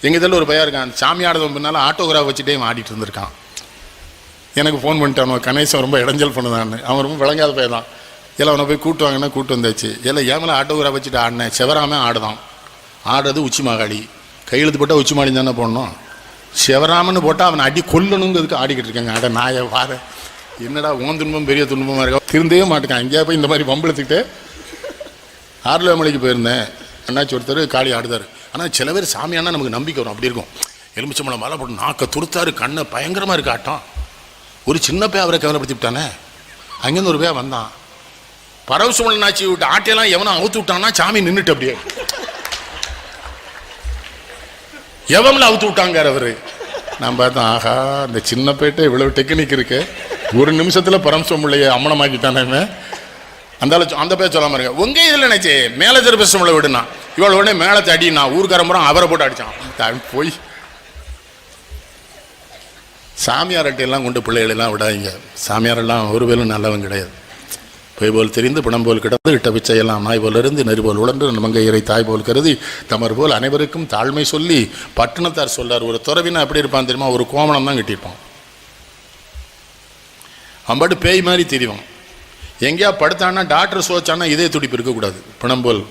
எங்கள் இதில் ஒரு பையன் இருக்கான். சாமி ஆடுறது பின்னால் ஆட்டோகிராஃப் வச்சுட்டே இவன் ஆடிட்டு இருந்திருக்கான். எனக்கு ஃபோன் பண்ணிட்டான் கணேசன் ரொம்ப இடைஞ்சல் பண்ணுதான்னு. அவன் ரொம்ப விளங்காத பையன் தான். இல்லை அவனை போய் கூட்டு வாங்கினா கூட்டு வந்தாச்சு. இல்லை ஏமல ஆட்டோகிராஃப் வச்சுட்டு ஆடினேன். செவராமே ஆடுதான். ஆடுறது உச்சி மாகாளி. கையெழுத்து போட்டால் உச்சி மாடி தானே போடணும். சிவராமன்னு போட்டால் அவனை அடி கொல்லணுங்கிறதுக்கு ஆடிக்கிட்டு இருக்காங்க. அட நாயை வார என்னடா ஓன் துன்பம் பெரிய துன்பமாக இருக்கா? திருந்தவே மாட்டேங்க அங்கேயா போய் இந்த மாதிரி பம்பளத்துக்கிட்டு ஆர்லமலைக்கு போயிருந்தேன். அண்ணாச்சி ஒருத்தர் காளி ஆடுதார். ஆனால் சில பேர் சாமியானா நமக்கு நம்பிக்கை வரும். அப்படி இருக்கும். எலுமிச்சம்பழம் மலை போட்டு நாக்க துருத்தாரு கண்ணை பயங்கரமாக இருக்கு ஆட்டம். ஒரு சின்ன பே அவரை கவலைப்படுத்தி விட்டானே அங்கேருந்து ஒரு பே வந்தான். பரவசுமலன் ஆச்சு விட்டு ஆட்டையெல்லாம் எவனும் அவுத்து விட்டான்னா சாமி நின்றுட்டு அப்படியே. எவன்ல அவுத்து விட்டாங்க அவர்? நான் பார்த்தேன் ஆஹா இந்த சின்ன பேட்டை இவ்வளவு டெக்னிக் இருக்கு. ஒரு நிமிஷத்தில் பரமசம் அம்மனமாக்கிட்டானே அந்த அந்த பேர் சொல்லாம இருக்க உங்க இதில் நினைச்சு மேலே திருப்பசம்ல விடுனா இவள் உடனே மேலத்தை அடி நான் ஊருக்காரம்புறம் அவரை போட்டு அடிச்சான். போய். சாமியார் அட்டையெல்லாம் கொண்டு பிள்ளைகளெல்லாம் விடாதீங்க. சாமியார் எல்லாம் ஒரு வேலும் நல்லவன் கிடையாது. பொய் போல் தெரிந்து பிணம் போல் கிடந்து இட்ட பிச்சையெல்லாம் நாய் போல் இருந்து நெறி போல் உழன்று மங்கையரை தாய் போல் கருதி தமர் போல் அனைவருக்கும் தாழ்மை சொல்லி பட்டணத்தார் சொல்லார். ஒரு துறவினா எப்படி இருப்பான் தெரியுமா? ஒரு கோமணம் தான் கட்டியிருப்பான். அம்பாட்டு பேய் மாதிரி தெரியும் எங்கேயா படுத்தான்னா டாக்டர் சோச்சான்னா இதே துடிப்பு இருக்கக்கூடாது. பிணம்போல்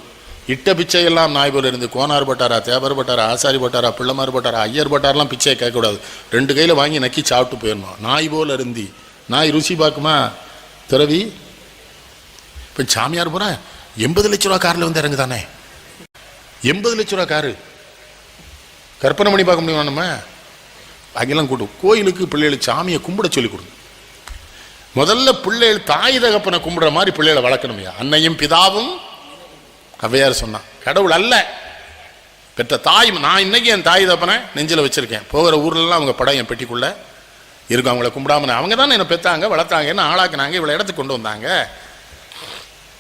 இட்ட பிச்சை எல்லாம் நாய் போல் இருந்து கோனார் பட்டாரா தேவர் பட்டாரா ஆசாரி பட்டாரா பிள்ளைமார் பட்டாரா ஐயர் பட்டாரெலாம் பிச்சையை கேட்கக்கூடாது. ரெண்டு கையில் வாங்கி நக்கி சாப்பிட்டு போயிடணும் நாய் போல் இருந்தி. நாய் ருசி பார்க்குமா? துறவி இப்போ சாமியார் போகிறா எண்பது லட்ச ரூபா காரில் வந்து இறங்குதானே? எண்பது லட்ச ரூபா காரு. கற்பனை பண்ணி பார்க்க முடியுமா நம்ம? அங்கெல்லாம் கூட்டும் கோயிலுக்கு பிள்ளைகளுக்கு சாமியை கும்பிட சொல்லி கொடுங்க. முதல்ல பிள்ளைகள் தாய் தகப்பனை கும்பிடுற மாதிரி பிள்ளைகளை வளர்க்கணுமையா. அன்னையும் பிதாவும் அவ்வையார் சொன்னான் கடவுள் அல்ல. பெற்ற தாய் நான் இன்னைக்கு என் தாய் தப்பனை நெஞ்சில் வச்சுருக்கேன். போகிற ஊர்லலாம் அவங்க படம் என் பெட்டிக்குள்ளே. இருக்கும் அவங்கள கும்பிடாம அவங்க தானே என்னை பெற்றாங்க வளர்த்தாங்க என்ன ஆளாக்குனாங்க இவ்வளோ இடத்துக்கு கொண்டு வந்தாங்க.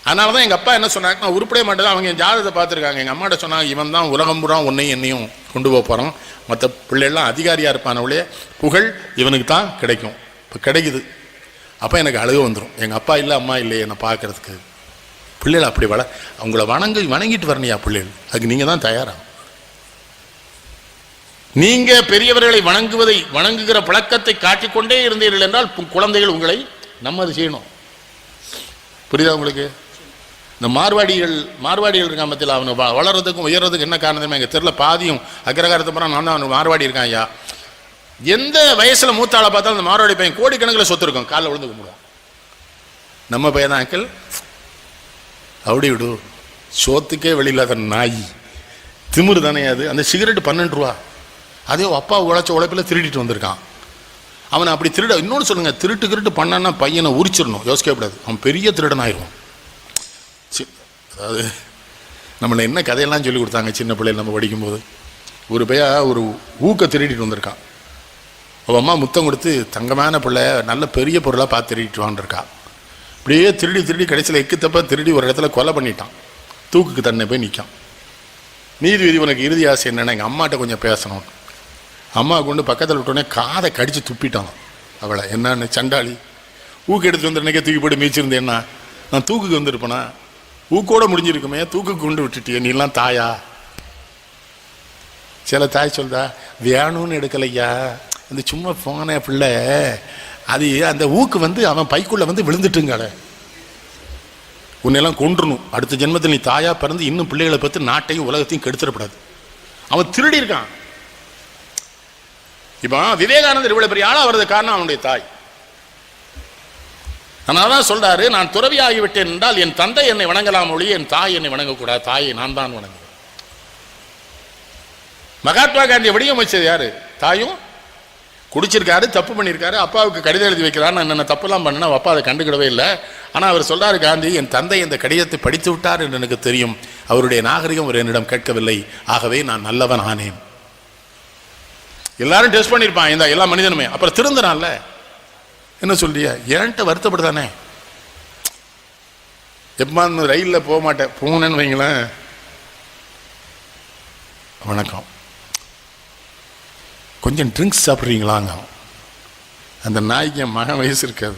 அதனால தான் எங்கள் அப்பா என்ன சொன்னாங்க நான் உருப்படவே மாட்டேன். அவங்க என் ஜாதகத்தை பார்த்துருக்காங்க. எங்கள் அம்மாட்ட சொன்னாங்க இவன் தான் உலகம் பூரா ஒன்றையும் என்னையும் கொண்டு போக போகிறோம் மற்ற பிள்ளைகள்லாம் அதிகாரியாக இருப்பானவளே புகழ் இவனுக்கு தான் கிடைக்கும். இப்போ கிடைக்குது. அப்போ எனக்கு அழுக வந்துடும் எங்கள் அப்பா இல்லை அம்மா இல்லை என்னை பார்க்கறதுக்கு. பிள்ளைகள் அப்படி வள அவங்கள வணங்கி வணங்கிட்டு வரணியா பிள்ளைகள். அதுக்கு நீங்கள் தான் தயாராகும் நீங்க பெரியவர்களை வணங்குவதை வணங்குகிற பழக்கத்தை காட்டிக்கொண்டே இருந்தீர்கள் என்றால் குழந்தைகள் உங்களை நம்ம அது செய்யணும். புரியுதா உங்களுக்கு? இந்த மார்வாடிகள் மார்வாடிகள் இருக்கான் பத்தியில் அவனு வ- வளர்றதுக்கும் உயர்றதுக்கும் என்ன காரணமே எங்கள் தெருல பாதியும் அக்ரகாரத்தை பூரா நான் தான் அவனுக்கு மார்வாடி இருக்கான் ஐயா. எந்த வயசில் மூத்தாளை பார்த்தாலும் அந்த மார்வாடி பையன் கோடிக்கணக்கில் சொத்து இருக்கும். காலைல விழுந்து கும்பிடுவான். நம்ம பையன் தான் அங்கிள் அப்படி விடு. சோத்துக்கே வெளியில்லாத நாய். திமிரு தானே அது? அந்த சிகரெட் பன்னெண்டு ரூபா. அதே அப்பா உழைச்ச உழைப்பில் திருடிட்டு வந்திருக்கான். அவனை அப்படி திருட இன்னொன்று சொல்லுங்க திருட்டு கிருட்டு பண்ணான்னா பையனை உரிச்சிடணும். யோசிக்கக்கூடாது அவன் பெரிய திருடன் ஆயிடுவான் சி- அதாவது நம்மளை என்ன கதையெல்லாம் சொல்லி கொடுத்தாங்க சின்ன பிள்ளைகள் நம்ம படிக்கும்போது? ஒரு பையா ஒரு ஊக்க திருடிட்டு வந்திருக்கான். அவன் அம்மா முத்தம் கொடுத்து தங்கமான பிள்ளை நல்ல பெரிய பொருளாக பார்த்து திருடிட்டு இருக்கான் அப்படியே திருடி திருடி கடைசியில் எக்கு திருடி ஒரு இடத்துல கொலை பண்ணிட்டான். தூக்குக்கு தன்னை போய் நிற்கான். நீதிபதி உனக்கு இறுதி ஆசை என்னென்ன எங்கள் அம்மாட்ட கொஞ்சம் பேசணும். அம்மா கொண்டு பக்கத்தில் விட்டோடனே காதை கடிச்சு துப்பிட்டான். அவளை என்னன்னு சண்டாளி? ஊக்கு எடுத்து வந்து என்னைக்கே தூக்கி போட்டு மீச்சிருந்தேன்னா நான் தூக்குக்கு வந்திருப்பேனா? ஊக்கோட முடிஞ்சிருக்குமே தூக்குக்கு கொண்டு விட்டுட்டியே நீலாம் தாயா? சில தாய் சொல்தா வேணும்னு எடுக்கலையா? அந்த சும்மா போன பிள்ளை. அது அந்த ஊக்கு வந்து அவன் பைக்குள்ளே வந்து விழுந்துட்டுங்கால உன்னெல்லாம் கொன்றுணும் அடுத்த ஜென்மத்தில் நீ தாயா பிறந்து இன்னும் பிள்ளைகளை பற்றி நாட்டையும் உலகத்தையும் கெடுத்துடப்படாது. அவன் திருடி இருக்கான். இப்போ விவேகானந்தர் இவ்வளோ பெரிய ஆளாக வர்றது காரணம் அவனுடைய தாய். அதனால தான் சொல்றாரு நான் துறவி ஆகிவிட்டேன் என்றால் என் தந்தை என்னை வணங்கலாம் ஒழிய என் தாய் என்னை வணங்கக்கூடாது. தாயை நான் தான் வணங்குவேன். மகாத்மா காந்தி வடிவமைச்சது யாரு? தாயும் குடிச்சிருக்காரு தப்பு பண்ணியிருக்காரு அப்பாவுக்கு கடிதம் எழுதி வைக்கிறான் நான் என்ன தப்புலாம் பண்ணினா அப்பா அதை கண்டுக்கிடவே இல்லை. ஆனால் அவர் சொல்றாரு காந்தி என் தந்தை இந்த கடிதத்தை படித்து விட்டார் என்று எனக்கு தெரியும். அவருடைய நாகரிகம் ஒரு என்னிடம் கேட்கவில்லை. ஆகவே நான் நல்லவன் ஆனேன். எல்லாரும் டெஸ்ட் பண்ணியிருப்பான் இந்த எல்லா மனிதனுமே. அப்புறம் திருந்துறான்ல என்ன சொல்றியா? ஏன்ட்ட வருத்தப்படுதானே எப்பமா ரயிலில் போக மாட்டேன்? போனேன்னு வைங்களேன். வணக்கம். கொஞ்சம் ட்ரிங்க்ஸ் சாப்பிட்றீங்களாங்க. அந்த நாய்க்கு என் மகன் வயசு இருக்காது.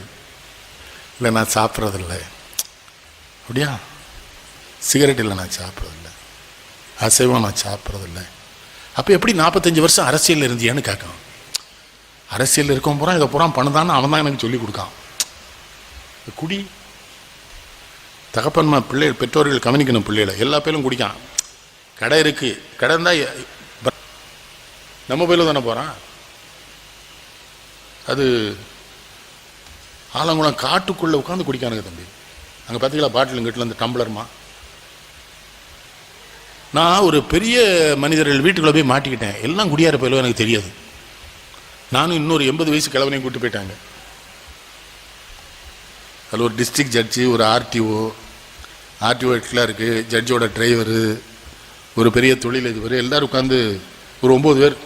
இல்லை நான் சாப்பிட்றதில்ல. அப்படியா? சிகரெட் இல்லை நான் சாப்பிட்றதில்ல. அசைவம் நான் சாப்பிட்றதில்ல. அப்போ எப்படி நாற்பத்தஞ்சு வருஷம் அரசியலில் இருந்தியான்னு கேட்கான் அரசியலில் இருக்கவன் பூரா இதை பூரா பண்ணுதான்னு அவன் தான் எனக்கு சொல்லி கொடுக்கான். குடி. தகப்பன்மா பிள்ளை பெற்றோர்கள் கவனிக்கணும் பிள்ளைகளை. எல்லா பேரும் குடிக்கான் கடை இருக்குது கடை இருந்தால் நம்ம பயிலும் தானே போகிறான் அது ஆலங்குளம் காட்டுக்குள்ளே உட்காந்து குடிக்கானுங்க தம்பி. அங்கே பார்த்தீங்களா பாட்டில் இங்கிட்ட இருந்து டம்ளர்மா. நான் ஒரு பெரிய மனிதர்கள் வீட்டுக்குள்ளே போய் மாட்டிக்கிட்டேன். எல்லாம் குடியார போயிலும் எனக்கு தெரியாது. நானும் இன்னொரு எண்பது வயசு கிழவனையும் கூப்பிட்டு போயிட்டாங்க. அதில் ஒரு டிஸ்ட்ரிக்ட் ஜட்ஜி ஒரு ஆர்டிஓ ஆர்டிஓ கிளர்க்கு ஜட்ஜோட டிரைவரு ஒரு பெரிய தொழில் இதுவர் எல்லோரும் உட்காந்து ஒரு ஒம்பது பேர்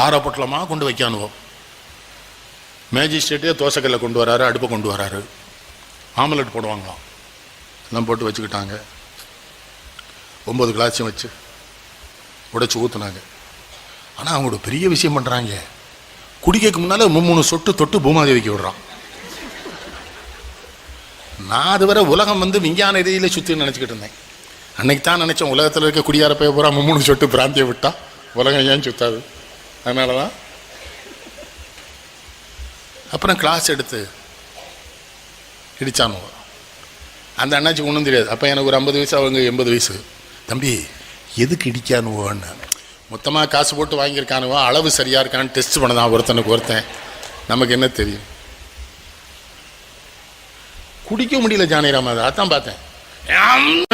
காரப்பொட்டலமாக கொண்டு வைக்கானுவோம் மேஜிஸ்ட்ரேட்டே தோசைக்கல்லை கொண்டு வராரு அடுப்பை கொண்டு வராரு. ஆம்லெட் போடுவாங்களாம் எல்லாம் போட்டு வச்சுக்கிட்டாங்க. ஒம்பது கிளாஸையும் வச்சு உடைச்சி ஊற்றுனாங்க ஆனால் அவங்களோட பெரிய விஷயம் பண்ணுறாங்க குடிக்கக்கு முன்னால் மூணு சொட்டு தொட்டு பூமாதேவிக்கு விடுறான். நான் அதுவரை உலகம் வந்து விஞ்ஞான ரீதியில் சுற்றி நினச்சிக்கிட்டு இருந்தேன். அன்னைக்கு தான் நினச்சேன் உலகத்தில் இருக்க குடியார போய் பூரா மும்மூணு சொட்டு பிராந்தியை விட்டா உலகம் ஏன் சுத்தாது? அதனால தான் அப்புறம் கிளாஸ் எடுத்து இடித்தானோ அந்த அண்ணாச்சி ஒன்றும் தெரியாது. அப்போ எனக்கு ஒரு ஐம்பது வயசு அவங்க எண்பது வயசு. தம்பி எதுக்கு இடிக்கானுவோன்னு மொத்தமாக காசு போட்டு வாங்கியிருக்கானுவோ அளவு சரியாக இருக்கான்னு டெஸ்ட் பண்ணதான் ஒருத்தனுக்கு ஒருத்தன். நமக்கு என்ன தெரியும்? குடிக்க முடியல ஜானகிராம அதை அதான் பார்த்தேன்.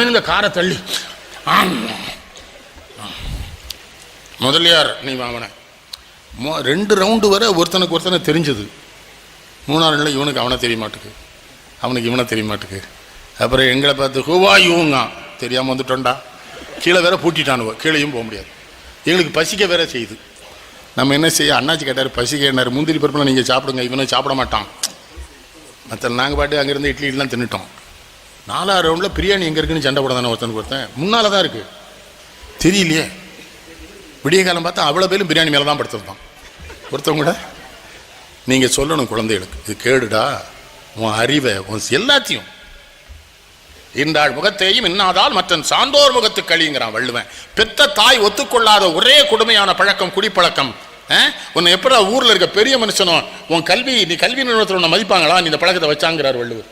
இந்த காரை தள்ளி. முதலியார் நீ வாங்கின. ரெண்டு ரவுண்டு வரை ஒருத்தனுக்கு ஒருத்தனை தெரிஞ்சது. மூணாவது நாளில் இவனுக்கு அவனை தெரிய மாட்டுக்கு. அவனுக்கு இவனை தெரிய மாட்டுக்கு. அப்புறம் எங்களை பார்த்து ஹூவா இவங்க தெரியாமல் வந்துட்டோண்டா கீழே வேற பூட்டிட்டானுவோ. கீழேயும் போக முடியாது. எங்களுக்கு பசிக்க வேற செய்யுது. நம்ம என்ன செய்ய? அண்ணாச்சி கேட்டார் பசிக்க என்னார் முந்திரி பருப்பில் நீங்கள் சாப்பிடுங்க. இவனை சாப்பிட மாட்டான். மற்ற நாங்கள் பாட்டு அங்கேருந்து இட்லி இட்லாம் தின்னுட்டோம். நாலாவது ரவுண்டில் பிரியாணி எங்கே இருக்குன்னு சண்டை போட தானே ஒருத்தனுக்கு ஒருத்தன். முன்னால் தான் இருக்குது தெரியலையே. விடிய காலம் பார்த்தா அவ்வளோ பேரும் பிரியாணி மேலே தான் படுத்திருப்பான். ஒருத்தவங்க கூட நீங்கள் சொல்லணும் குழந்தைகளுக்கு இது கேடுடா உன் அறிவை உன் எல்லாத்தையும். இந்தாள் முகத்தையும் இன்னாதால் மற்றன் சான்றோர் முகத்து கழிங்கிறான் வள்ளுவன். பெத்த தாய் ஒத்துக்கொள்ளாத ஒரே கொடுமையான பழக்கம் குடிப்பழக்கம். உன்னை எப்படா ஊரில் இருக்க பெரிய மனுஷனோ உன் கல்வி நீ கல்வி நிறுவனத்தில் உன்னை மதிப்பாங்களா? நீ இந்த பழக்கத்தை வச்சாங்கிறார் வள்ளுவர்.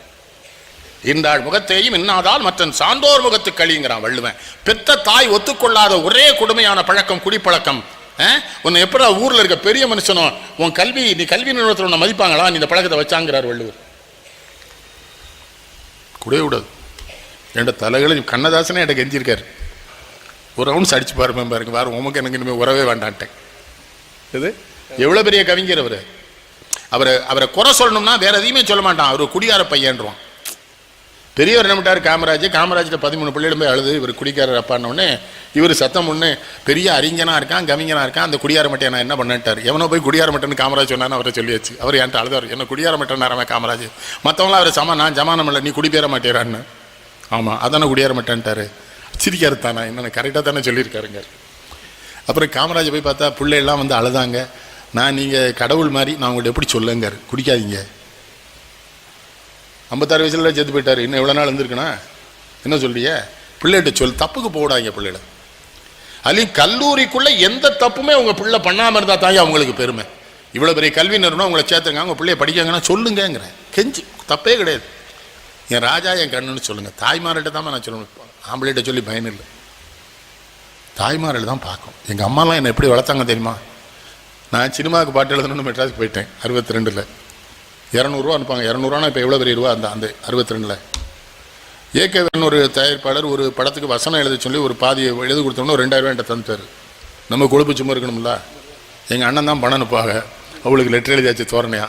இந்தாள் முகத்தையும் இன்னாதால் மற்றன் சான்றோர் முகத்து கழிங்கிறான் வள்ளுவன். பெத்த தாய் ஒத்துக்கொள்ளாத ஒரே கொடுமையான பழக்கம் குடிப்பழக்கம். உன்னை எப்படா ஊரில் இருக்க பெரிய மனுஷனோ உன் கல்வி நீ கல்வி நிறுவனத்தில் உன்னை மதிப்பாங்களா? நீ இந்த பழக்கத்தை வச்சாங்கிறார் வள்ளுவர். கூடவே கூடாது என்கிட்ட தலைகளை கண்ணதாசனே என்கிட்ட கெஞ்சிருக்காரு. ஒரு ரவுண்ட்ஸ் அடிச்சு பாருமே பாருங்க. வேறு உமக்கு எனக்கு இனிமேல் உறவே வேண்டான்ட்டேன். இது? எவ்வளோ பெரிய கவிஞர் அவர்? அவரை அவரை குறை சொல்லணும்னா வேற எதையுமே சொல்ல மாட்டான். அவர் குடியார பையன்றான் பெரியவர் என்ன பண்ணிட்டார்? காமராஜ் காமராஜ்கிட்ட பதிமூணு பிள்ளைகளும் போய் அழுது இவர் குடிக்காரர் அப்பான்னொடனே இவர் சத்தம் ஒன்று பெரிய அறிஞனாக இருக்கான் கவிஞனாக இருக்கான் அந்த குடியார மட்டை நான் என்ன பண்ணிட்டார் எவனோ போய் குடியார மட்டன் காமராஜ் சொன்னான்னு அவரை சொல்லியாச்சு. அவர் என்கிட்ட அழுதார். என்ன குடியார மட்டன் அவன் காமராஜ்? மற்றவங்களாம் அவர் சம நான் ஜமானம் இல்லை நீ குடிப்பேற மாட்டேறான்னு. ஆமாம் அதானே குடியார மட்டன்ட்டார். சிரிக்காரு தானே? என்னென்ன கரெக்டாக தானே சொல்லியிருக்காருங்க. அப்புறம் காமராஜ் போய் பார்த்தா பிள்ளையெல்லாம் வந்து அழுதாங்க. நான் நீங்கள் கடவுள் மாதிரி நான் உங்கள்கிட்ட எப்படி சொல்லுங்கார் குடிக்காதீங்க. ஐம்பத்தாறு வயசுல செத்து போயிட்டார். இன்னும் எவ்வளோ நாள் இருந்திருக்குண்ணா என்ன சொல்றிய? பிள்ளைகிட்ட சொல் தப்புக்கு போடாங்க பிள்ளைகளை. அதுலேயும் கல்லூரிக்குள்ள எந்த தப்புமே உங்க பிள்ளை பண்ணாமல் இருந்தால் தாங்க அவங்களுக்கு பெருமை. இவ்வளோ பெரிய கல்வி நிறுவனம் உங்களை சேர்த்துங்க அவங்க பிள்ளைய படிக்காங்கன்னா சொல்லுங்கங்கிறேன். கெஞ்சி தப்பே கிடையாது. என் ராஜா என் கண்ணுன்னு சொல்லுங்க. தாய்மார்கிட்ட தான் நான் சொல்லணும். ஆம்பளைகிட்ட சொல்லி பயன் இல்லை. தாய்மார்கள் தான் பார்க்கும். எங்கள் அம்மாலாம் என்னை எப்படி வளர்த்தாங்க தெரியுமா? நான் சினிமாவுக்கு பாட்டு எழுதணும்னு மெட்ராஸுக்கு போயிட்டேன் அறுபத்தி ரெண்டில். இரநூறுவா அனுப்பாங்க இரநூறுவானா இப்போ எவ்வளோ பெரிய ரூபா? அந்த அந்த அறுபத்தி ரெண்டில் ஏகேவன் ஒரு தயாரிப்பாளர் ஒரு படத்துக்கு வசனம் எழுத சொல்லி ஒரு பாதியை எழுதி கொடுத்தோம்னா ரெண்டாயிரம் என்கிட்ட தந்துட்டார். நம்ம கொழுப்பு சும்மா இருக்கணும்ல. எங்கள் அண்ணன் தான் பணம் அனுப்பாக அவளுக்கு லெட்டர் எழுதியாச்சு தோரணையா.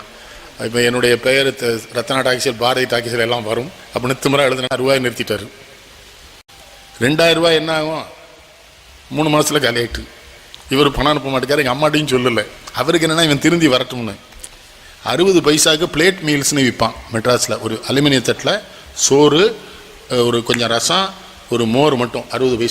இப்போ என்னுடைய பெயர் ரத்னா டாக்ஸில் பாரதி டாக்ஸில் எல்லாம் வரும். அப்படின்னு திமுறை எழுதுனா ரூபாய் நிறுத்திட்டார். ரெண்டாயிரம் ரூபாய் என்ன ஆகும்? மூணு மாதத்தில் காலியாகிட்டு இவர் பணம் அனுப்ப மாட்டேங்காரு எங்கள் அம்மாட்டையும் சொல்லலை. அவருக்கு என்னென்னா இவன் திருந்தி வரட்டும்னு. அறுபது பைசாவுக்கு பிளேட் மீல்ஸ்னு விற்பான் மெட்ராஸில். ஒரு அலுமினிய தட்டில் சோறு ஒரு கொஞ்சம் ரசம் ஒரு மோர் மட்டும் அறுபது பைசா.